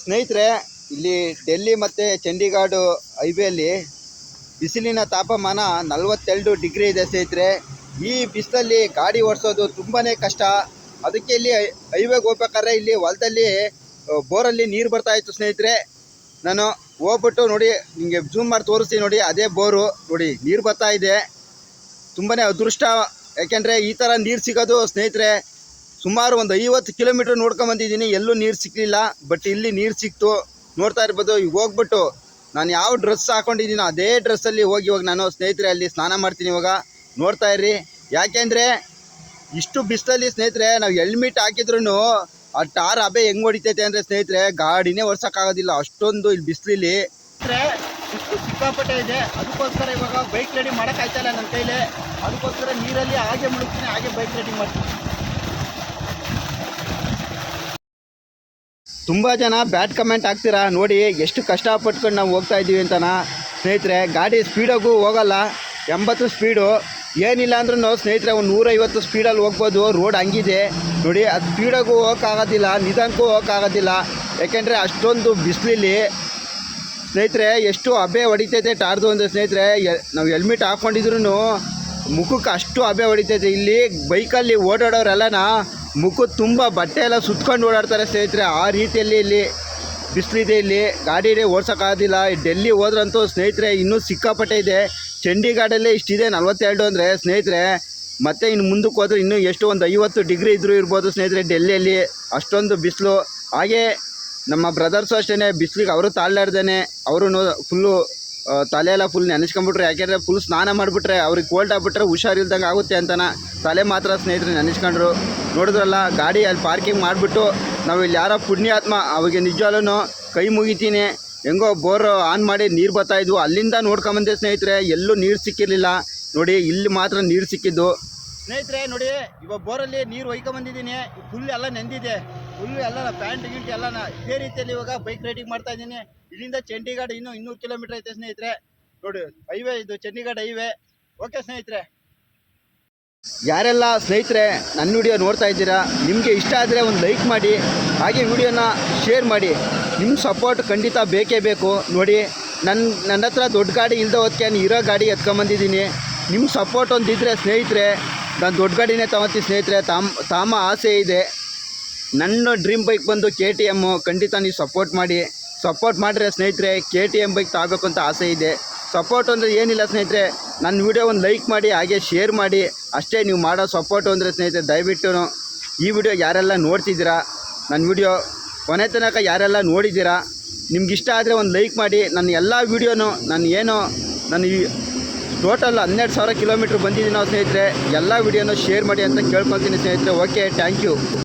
ಸ್ನೇಹಿತರೆ, ಇಲ್ಲಿ ಡೆಲ್ಲಿ ಮತ್ತು ಚಂಡೀಗಢ ಹೈವೇಲಿ ಬಿಸಿಲಿನ ತಾಪಮಾನ ನಲವತ್ತೆರಡು ಡಿಗ್ರಿ ಇದೆ ಸ್ನೇಹಿತರೆ. ಈ ಬಿಸಿಲಲ್ಲಿ ಗಾಡಿ ಓಡಿಸೋದು ತುಂಬಾ ಕಷ್ಟ. ಅದಕ್ಕೆ ಇಲ್ಲಿ ಹೈವೇಗೆ ಹೋಗ್ಬೇಕಾದ್ರೆ ಇಲ್ಲಿ ಹೊಲದಲ್ಲಿ ಬೋರಲ್ಲಿ ನೀರು ಬರ್ತಾ ಇತ್ತು ಸ್ನೇಹಿತರೆ. ನಾನು ಹೋಗ್ಬಿಟ್ಟು ನೋಡಿ ನಿಮಗೆ ಜೂಮ್ ಮಾಡಿ ತೋರಿಸ್ತೀನಿ ನೋಡಿ, ಅದೇ ಬೋರು. ನೋಡಿ, ನೀರು ಬರ್ತಾ ಇದೆ. ತುಂಬಾ ಅದೃಷ್ಟ. ಯಾಕೆಂದರೆ ಈ ಥರ ನೀರು ಸಿಗೋದು ಸ್ನೇಹಿತರೆ ಸುಮಾರು ಒಂದು ಐವತ್ತು ಕಿಲೋಮೀಟ್ರ್ ನೋಡ್ಕೊಂಬಂದಿದ್ದೀನಿ ಎಲ್ಲೂ ನೀರು ಸಿಕ್ಕಲಿಲ್ಲ ಬಟ್ ಇಲ್ಲಿ ನೀರು ಸಿಕ್ತು. ನೋಡ್ತಾ ಇರ್ಬೋದು ಈಗ ಹೋಗ್ಬಿಟ್ಟು ನಾನು ಯಾವ ಡ್ರೆಸ್ ಹಾಕೊಂಡಿದ್ದೀನೋ ಅದೇ ಡ್ರೆಸ್ಸಲ್ಲಿ ಹೋಗಿ ಇವಾಗ ನಾನು ಸ್ನೇಹಿತರೆ ಅಲ್ಲಿ ಸ್ನಾನ ಮಾಡ್ತೀನಿ ಇವಾಗ. ನೋಡ್ತಾ ಇರ್ರಿ. ಯಾಕೆಂದರೆ ಇಷ್ಟು ಬಿಸಿಲಲ್ಲಿ ಸ್ನೇಹಿತರೆ ನಾವು ಹೆಲ್ಮೆಟ್ ಹಾಕಿದ್ರು ಆ ಟಾರ್ ಹಬೆ ಹೆಂಗೆ ಹೊಡಿತೈತೆ ಅಂದರೆ ಸ್ನೇಹಿತರೆ ಗಾಡಿನೇ ಒರ್ಸೋಕ್ಕಾಗೋದಿಲ್ಲ. ಅಷ್ಟೊಂದು ಇಲ್ಲಿ ಬಿಸಿಲಲ್ಲಿ ಇಷ್ಟು ಸಿಕ್ಕಾಪಟ್ಟೆ ಇದೆ. ಅದಕ್ಕೋಸ್ಕರ ಇವಾಗ ಬೈಕ್ ರೆಡಿ ಮಾಡೋಕ್ಕಾಯ್ತಾ ಇಲ್ಲ ನನ್ನ ಕೈಲಿ. ಅದಕ್ಕೋಸ್ಕರ ನೀರಲ್ಲಿ ಹಾಗೆ ಮುಳುಗ್ತೀನಿ, ಹಾಗೆ ಬೈಕ್ ರೆಡಿ ಮಾಡ್ತೀನಿ. ತುಂಬ ಜನ ಬ್ಯಾಡ್ ಕಮೆಂಟ್ ಹಾಕ್ತೀರಾ? ನೋಡಿ, ಎಷ್ಟು ಕಷ್ಟಪಟ್ಕೊಂಡು ನಾವು ಹೋಗ್ತಾ ಇದ್ದೀವಿ ಅಂತನ? ಸ್ನೇಹಿತರೆ, ಗಾಡಿ ಸ್ಪೀಡಾಗೂ ಹೋಗಲ್ಲ. ಎಂಬತ್ತು ಸ್ಪೀಡು. ಏನಿಲ್ಲ ಅಂದ್ರೂ ಸ್ನೇಹಿತರೆ, ಒಂದು ನೂರೈವತ್ತು ಸ್ಪೀಡಲ್ಲಿ ಹೋಗ್ಬೋದು. ರೋಡ್ ಹಂಗಿದೆ. ನೋಡಿ, ಅದು ಸ್ಪೀಡಾಗೂ ಹೋಗೋಕ್ಕಾಗೋದಿಲ್ಲ, ನಿಧಾನಕ್ಕೂ ಹೋಗೋಕ್ಕಾಗೋದಿಲ್ಲ. ಯಾಕೆಂದರೆ ಅಷ್ಟೊಂದು ಬಿಸಿಲಲ್ಲಿ. ಸ್ನೇಹಿತರೆ, ಎಷ್ಟು ಹಬೆ ಹೊಡಿತೈತೆ ಟಾರ್ದು ಅಂದರೆ ಸ್ನೇಹಿತರೆ ನಾವು ಹೆಲ್ಮೆಟ್ ಹಾಕ್ಕೊಂಡಿದ್ರು ಮುಖಕ್ಕೆ ಅಷ್ಟು ಹಬೆ ಹೊಡಿತೈತೆ. ಇಲ್ಲಿ ಬೈಕಲ್ಲಿ ಓಡಾಡೋರೆಲ್ಲನ? ಮುಖಕ್ಕೆ ತುಂಬ ಬಟ್ಟೆ ಎಲ್ಲ ಸುತ್ಕೊಂಡು ಓಡಾಡ್ತಾರೆ ಸ್ನೇಹಿತರೆ. ಆ ರೀತಿಯಲ್ಲಿ ಇಲ್ಲಿ ಬಿಸಿಲಿದೆ ಇಲ್ಲಿ. ಗಾಡಿ ಓಡ್ಸೋಕ್ಕಾಗೋದಿಲ್ಲ. ಡೆಲ್ಲಿ ಹೋದ್ರಂತೂ ಸ್ನೇಹಿತರೆ ಇನ್ನೂ ಸಿಕ್ಕಾಪಟ್ಟೆ ಇದೆ. ಚಂಡೀಗಢಲ್ಲೇ ಇಷ್ಟಿದೆ, ನಲವತ್ತೆರಡು ಅಂದರೆ ಸ್ನೇಹಿತರೆ. ಮತ್ತೆ ಇನ್ನು ಮುಂದಕ್ಕೆ ಹೋದ್ರೆ ಇನ್ನೂ ಎಷ್ಟು ಒಂದು ಐವತ್ತು ಡಿಗ್ರಿ ಇದ್ದರೂ ಇರ್ಬೋದು ಸ್ನೇಹಿತರೆ ಡೆಲ್ಲಿಯಲ್ಲಿ. ಅಷ್ಟೊಂದು ಬಿಸಿಲು. ಹಾಗೆ ನಮ್ಮ ಬ್ರದರ್ಸು ಅಷ್ಟೇ ಬಿಸಿಲಿಗೆ ಅವರು ತಾಳ್ಲಾಡ್ದೇ ಅವರು ಫುಲ್ಲು ತಲೆ ಎಲ್ಲ ಫುಲ್ ನೆನೆಸ್ಕೊಂಬಿಟ್ರೆ ಯಾಕೆಂದರೆ ಫುಲ್ ಸ್ನಾನ ಮಾಡಿಬಿಟ್ರೆ, ಅವ್ರಿಗೆ ಕೋಲ್ಡ್ ಆಗಿಬಿಟ್ರೆ ಹುಷಾರಿಲ್ದಂಗೆ ಆಗುತ್ತೆ ಅಂತನ ತಲೆ ಮಾತ್ರ ಸ್ನೇಹಿತರೆ ನೆನೆಸ್ಕೊಂಡ್ರು. ನೋಡಿದ್ರಲ್ಲ, ಗಾಡಿ ಅಲ್ಲಿ ಪಾರ್ಕಿಂಗ್ ಮಾಡಿಬಿಟ್ಟು, ನಾವು ಇಲ್ಲಿ ಯಾರೋ ಪುಣ್ಯಾತ್ಮ ಅವಾಗ ನಿಜವಾಗ್ಲೂ ಕೈ ಮುಗಿತೀನಿ. ಹೆಂಗೋ ಬೋರ್ ಆನ್ ಮಾಡಿ ನೀರು ಬರ್ತಾಯಿದ್ವು ಅಲ್ಲಿಂದ ನೋಡ್ಕೊಂಬಂದೆ ಸ್ನೇಹಿತರೆ, ಎಲ್ಲೂ ನೀರು ಸಿಕ್ಕಿರಲಿಲ್ಲ. ನೋಡಿ, ಇಲ್ಲಿ ಮಾತ್ರ ನೀರು ಸಿಕ್ಕಿದ್ದು. ಸ್ನೇಹಿತರೆ, ನೋಡಿ, ಇವಾಗ ಬೋರಲ್ಲಿ ನೀರು ಒಯ್ಕೊಂಬಂದಿದ್ದೀನಿ ಫುಲ್ ಎಲ್ಲ ನೆಂದಿದೆ. ಫುಲ್ ಎಲ್ಲ ಪ್ಯಾಂಟ್ ಗಿಂಟ್ ಎಲ್ಲ ಇದೇ ರೀತಿಯಲ್ಲಿ ಇವಾಗ ಬೈಕ್ ರೈಡಿಂಗ್ ಮಾಡ್ತಾ ಇದ್ದೀನಿ. ಇಲ್ಲಿಂದ ಚಂಡೀಗಢ ಇನ್ನೂ ಇನ್ನೂರು ಕಿಲೋಮೀಟರ್ ಐತೆ ಸ್ನೇಹಿತರೆ. ನೋಡಿ ಹೈವೇ ಇದು ಚಂಡೀಗಢ ಹೈವೇ ಓಕೆ ಸ್ನೇಹಿತರೆ. ಯಾರೆಲ್ಲ ಸ್ನೇಹಿತರೆ ನನ್ನ ವಿಡಿಯೋ ನೋಡ್ತಾ ಇದ್ದೀರಾ, ನಿಮಗೆ ಇಷ್ಟ ಆದರೆ ಒಂದು ಲೈಕ್ ಮಾಡಿ, ಹಾಗೆ ವಿಡಿಯೋನ ಶೇರ್ ಮಾಡಿ. ನಿಮ್ಮ ಸಪೋರ್ಟ್ ಖಂಡಿತ ಬೇಕೇ ಬೇಕು. ನೋಡಿ ನನ್ನ ನನ್ನ ಹತ್ರ ದೊಡ್ಡ ಗಾಡಿ ಇಲ್ಲದ ಹೊತ್ತಿಗೆ ನಾನು ಇರೋ ಗಾಡಿ ಎತ್ಕೊಂಬಂದಿದ್ದೀನಿ ನಿಮ್ಮ ಸಪೋರ್ಟ್ ಒಂದಿದ್ದರೆ ಸ್ನೇಹಿತರೆ, ನಾನು ದೊಡ್ಡ ಗಾಡಿನೇ ತಗೊತೀನಿ ಸ್ನೇಹಿತರೆ. ತಾಮ್, ತಾಮ ಆಸೆ ಇದೆ. ನನ್ನ ಡ್ರೀಮ್ ಬೈಕ್ ಬಂದು ಕೆ ಟಿ ಎಮ್ಮು ಖಂಡಿತ ನೀವು ಸಪೋರ್ಟ್ ಮಾಡಿ. ಸಪೋರ್ಟ್ ಮಾಡಿದ್ರೆ ಸ್ನೇಹಿತರೆ ಕೆ ಟಿ ಎಂ ಬೈಕ್ ತಗೋಬೇಕು ಅಂತ ಆಸೆ ಇದೆ. ಸಪೋರ್ಟ್ ಅಂದರೆ ಏನಿಲ್ಲ ಸ್ನೇಹಿತರೆ, ನನ್ನ ವಿಡಿಯೋ ಒಂದು ಲೈಕ್ ಮಾಡಿ, ಹಾಗೆ ಶೇರ್ ಮಾಡಿ, ಅಷ್ಟೇ ನೀವು ಮಾಡೋ ಸಪೋರ್ಟು ಅಂದರೆ ಸ್ನೇಹಿತರೆ, ದಯವಿಟ್ಟು ಈ ವಿಡಿಯೋ ಯಾರೆಲ್ಲ ನೋಡ್ತಿದ್ದೀರಾ, ನನ್ನ ವಿಡಿಯೋ ಕೊನೆ ತನಕ ಯಾರೆಲ್ಲ ನೋಡಿದ್ದೀರಾ, ನಿಮ್ಗೆ ಇಷ್ಟ ಆದರೆ ಒಂದು ಲೈಕ್ ಮಾಡಿ, ನನ್ನ ಎಲ್ಲ ವೀಡಿಯೋನು ನಾನು ಏನು, ನಾನು ಈ ಟೋಟಲ್ ಹನ್ನೆರಡು ಸಾವಿರ ಕಿಲೋಮೀಟ್ರ್ ಬಂದಿದ್ದೀನೋ ಸ್ನೇಹಿತರೆ, ಎಲ್ಲ ವಿಡಿಯೋನು ಶೇರ್ ಮಾಡಿ ಅಂತ ಕೇಳ್ಕೊಳ್ತೀನಿ ಸ್ನೇಹಿತರೆ ಓಕೆ ಥ್ಯಾಂಕ್ ಯು